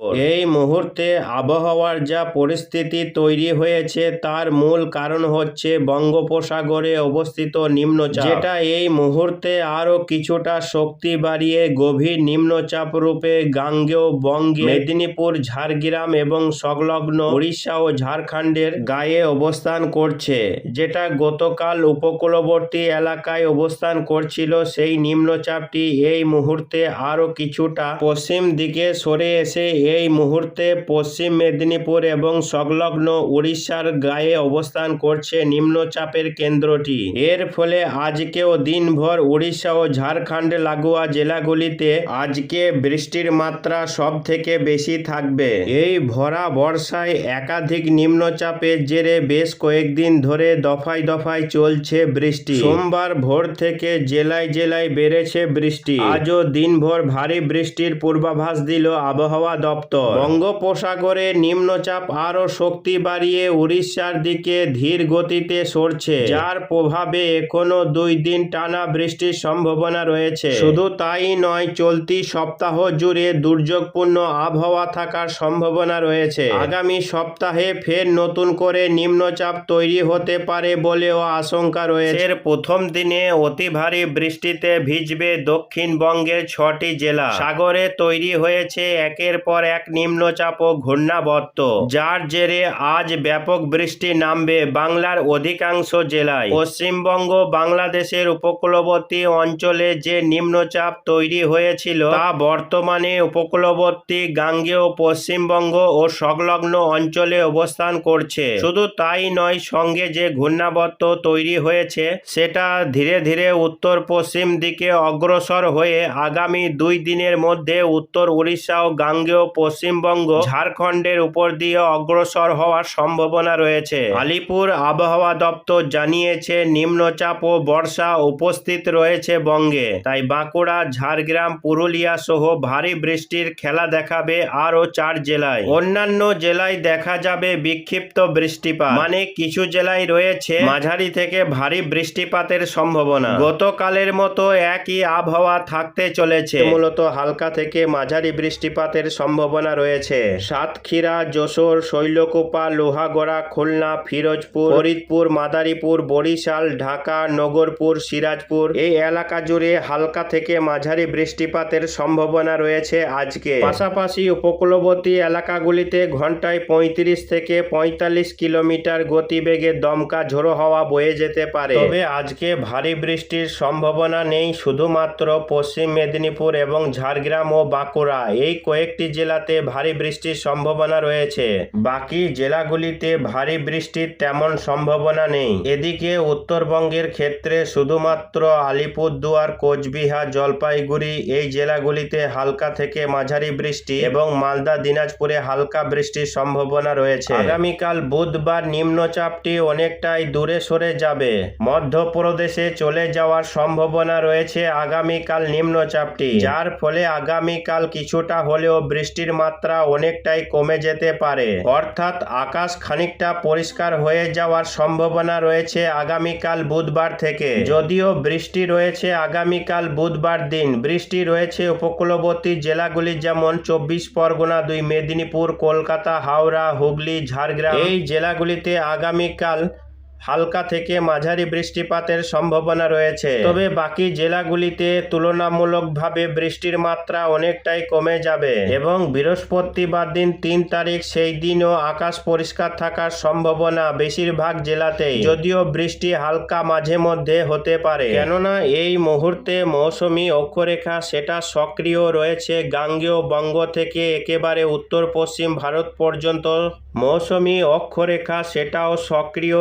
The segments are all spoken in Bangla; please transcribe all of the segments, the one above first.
এই মুহূর্তে আবহাওয়ার যা পরিস্থিতি তৈরি হয়েছে তার মূল কারণ হচ্ছে বঙ্গোপসাগরে অবস্থিত নিম্নচাপ। যেটা এই মুহূর্তে আরও কিছুটা শক্তি বাড়িয়ে গভীর নিম্নচাপ রূপে গাঙ্গেয় বঙ্গে মেদিনীপুর ঝাড়গ্রাম এবং সংলগ্ন উড়িষ্যা ও ঝাড়খণ্ডের গায়ে অবস্থান করছে। যেটা গতকাল উপকূলবর্তী এলাকায় অবস্থান করছিল সেই নিম্নচাপটি এই মুহূর্তে আরও কিছুটা পশ্চিম দিকে সরে এসে এই মুহূর্তে পশ্চিম মেদিনীপুর এবং সংলগ্ন উড়িষ্যার গায়ে অবস্থান করছে নিম্নচাপের কেন্দ্রটি। এর ফলে আজকেও দিনভর উড়িষ্যা ও ঝাড়খণ্ড লাগোয়া জেলাগুলিতে আজকে বৃষ্টির মাত্রা সব থেকে বেশি থাকবে। এই ভরা বর্ষায় একাধিক নিম্নচাপের জেরে বেশ কয়েকদিন ধরে দফায় দফায় চলছে বৃষ্টি। সোমবার ভোর থেকে জেলায় জেলায় বেড়েছে বৃষ্টি। আজও দিনভর ভারী বৃষ্টির পূর্বাভাস দিল আবহাওয়া দপ্তর। বঙ্গোপসাগরে নিম্নচাপ আরও শক্তি বাড়িয়ে উড়িষ্যার দিকে ধীর গতিতে সরছে যার প্রভাবে এখনও দুই দিন টানা বৃষ্টির সম্ভাবনা রয়েছে। শুধু তাই নয় চলতি সপ্তাহ জুড়ে দুর্যোগপূর্ণ আবহাওয়া থাকার সম্ভাবনা রয়েছে। আগামী সপ্তাহে ফের নতুন করে নিম্নচাপ তৈরি হতে পারে বলেও আশঙ্কা রয়েছে। এর প্রথম দিনে অতি ভারী বৃষ্টিতে ভিজবে দক্ষিণবঙ্গের ছটি জেলা। সাগরে তৈরি হয়েছে একের পর এক নিম্নচাপ ও ঘূর্ণাবর্ত, যার জেরে আজ ব্যাপক বৃষ্টি নামবে বাংলার অধিকাংশ জেলায়। পশ্চিমবঙ্গ, বাংলাদেশের উপকূলবর্তী অঞ্চলে যে নিম্নচাপ তৈরি হয়েছিল, তা বর্তমানে উপকূলবর্তী গাঙ্গেয়, পশ্চিমবঙ্গ ও সংলগ্ন অঞ্চলে অবস্থান করছে। শুধু তাই নয়, সঙ্গে যে ঘূর্ণাবর্ত তৈরি হয়েছে, সেটা ধীরে ধীরে উত্তর পশ্চিম দিকে অগ্রসর হয়ে আগামী দুই দিনের মধ্যে উত্তর উড়িষ্যা ও গাঙ্গেয় পশ্চিমবঙ্গ ঝাড়খণ্ডের উপর দিয়ে অগ্রসর হওয়ার সম্ভাবনা রয়েছে। আলিপুর আবহাওয়া দপ্তর জানিয়েছে, নিম্নচাপ ও বর্ষা উপস্থিত রয়েছে বঙ্গে। তাই বাঁকুড়া, ঝাড়গ্রাম, পুরুলিয়া সহ ভারী বৃষ্টির খেলা দেখাবে আরও চার জেলায়। অন্যান্য জেলায় দেখা যাবে বিক্ষিপ্ত বৃষ্টিপাত। মানে কিছু জেলায় রয়েছে মাঝারি থেকে ভারী বৃষ্টিপাতের সম্ভাবনা। গতকালের মতো একই আবহাওয়া থাকতে চলেছে। মূলত হালকা থেকে মাঝারি বৃষ্টিপাতের সম্ভাবনা রয়েছে। সাতক্ষীরা, যশোর, শৈলকোপা, লোহাগড়া, খুলনা, ফিরোজপুর, ফরিদপুর, মাদারীপুর, বরিশাল, ঢাকা, নগরপুর, সিরাজপুর। এই এলাকা জুড়ে হালকা থেকে মাঝারি বৃষ্টিপাতের সম্ভাবনা রয়েছে আজকে। পাশাপাশি উপকূলবর্তী এলাকাগুলিতে ঘন্টায় পঁয়ত্রিশ থেকে পঁয়তাল্লিশ কিলোমিটার গতিবেগে দমকা ঝোড়ো হওয়া বয়ে যেতে পারে। তবে আজকে ভারী বৃষ্টির সম্ভাবনা নেই, শুধুমাত্র পশ্চিম মেদিনীপুর এবং ঝাড়গ্রাম ও বাঁকুড়া। এই কয়েকটি জেলাতে ভারী বৃষ্টির সম্ভাবনা রয়েছে। বাকি জেলাগুলিতে ভারী বৃষ্টির তেমন সম্ভাবনা নেই। এদিকে উত্তরবঙ্গের ক্ষেত্রে শুধুমাত্র আলিপুরদুয়ার, কোচবিহার, জলপাইগুড়ি এই জেলাগুলিতে হালকা থেকে মাঝারি বৃষ্টি এবং মালদা, দিনাজপুরে হালকা বৃষ্টির সম্ভাবনা রয়েছে। আগামীকাল বুধবার নিম্নচাপটি অনেকটাই দূরে সরে যাবে। মধ্যপ্রদেশে চলে যাওয়ার সম্ভাবনা রয়েছে আগামীকাল নিম্নচাপটি। যার ফলে আগামীকাল কিছুটা হলেও বৃষ্টির মাত্রা অনেকটাই কমে যেতে পারে। অর্থাৎ আকাশ খানিকটা পরিষ্কার হয়ে যাওয়ার সম্ভাবনা রয়েছে আগামীকাল বুধবার থেকে। যদিও বৃষ্টি রয়েছে আগামীকাল বুধবার দিন। বৃষ্টি রয়েছে উপকূলবর্তী জেলাগুলি যেমন চব্বিশ পরগনা, দুই মেদিনীপুর, কলকাতা, হাওড়া, হুগলি, ঝাড়গ্রাম। এই জেলাগুলিতে আগামীকাল হালকা থেকে মাঝারি বৃষ্টিপাতের সম্ভাবনা রয়েছে। তবে বাকি জেলাগুলিতে তুলনামূলকভাবে বৃষ্টির মাত্রা অনেকটাই কমে যাবে এবং বৃহস্পতিবার দিন তিন তারিখ সেই দিনও আকাশ পরিষ্কার থাকার সম্ভাবনা বেশিরভাগ জেলাতেই। যদিও বৃষ্টি হালকা মাঝে মধ্যে হতে পারে। কেননা এই মুহূর্তে মৌসুমি অক্ষরেখা সেটা সক্রিয় রয়েছে গাঙ্গেয় বঙ্গ থেকে একেবারে উত্তর পশ্চিম ভারত পর্যন্ত। মৌসুমি অক্ষরেখা সেটাও সক্রিয়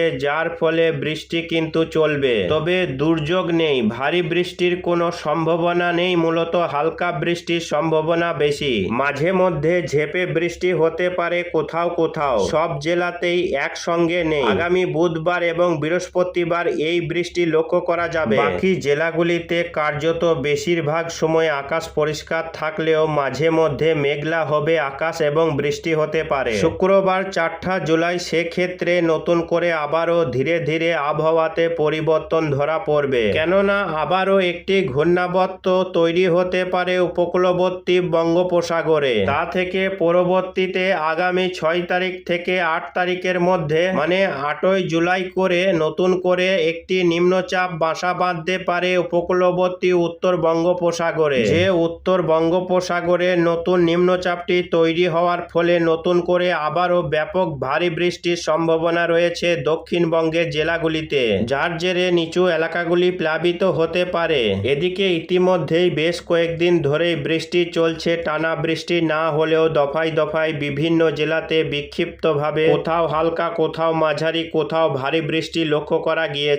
রয়েছে যার ফলে বৃষ্টি কিন্তু চলবে। তবে দুর্যোগ নেই, ভারী বৃষ্টির কোনো সম্ভাবনা নেই, মূলত হালকা বৃষ্টির সম্ভাবনা বেশি। মাঝে মধ্যে ঝেপে বৃষ্টি হতে পারে কোথাও কোথাও, সব জেলাতেই একসঙ্গে নেই। আগামী বুধবার এবং বৃহস্পতিবার এই বৃষ্টি লক্ষ্য করা যাবে। বাকি জেলাগুলিতে কার্যত বেশিরভাগ সময় আকাশ পরিষ্কার থাকলেও মাঝে মধ্যে মেঘলা হবে আকাশ এবং বৃষ্টি হতে পারে। শুক্রবার চারটা জুলাই সেক্ষেত্রে নতুন করে আবারও ধীরে ধীরে আবহাওয়াতে পরিবর্তন ধরা পড়বে। কেননা আবারও একটি ঘূর্ণাবর্ত তৈরি হতে পারে উপকূলবর্তী বঙ্গোপসাগরে। তা থেকে পরবর্তীতে আগামী ছয় তারিখ থেকে আট তারিখের মধ্যে মানে আটই জুলাই করে নতুন করে একটি নিম্নচাপ বাসা বাঁধতে পারে উপকূলবর্তী উত্তর বঙ্গোপসাগরে। যে উত্তর বঙ্গোপসাগরে নতুন নিম্নচাপটি তৈরি হওয়ার ফলে নতুন করে আবারও ব্যাপক ভারী বৃষ্টির সম্ভাবনা রয়েছে দক্ষিণবঙ্গের জেলাগুলিতে, যার জেরে নিচু এলাকাগুলি প্লাবিত হতে পারে। এদিকে ইতিমধ্যেই বেশ কয়েকদিন ধরেই বৃষ্টি চলছে, টানা বৃষ্টি না হলেও দফায় দফায় বিভিন্ন জেলাতে বিক্ষিপ্তভাবে কোথাও হালকা, কোথাও মাঝারি, কোথাও ভারী বৃষ্টি লক্ষ্য করা গিয়েছে।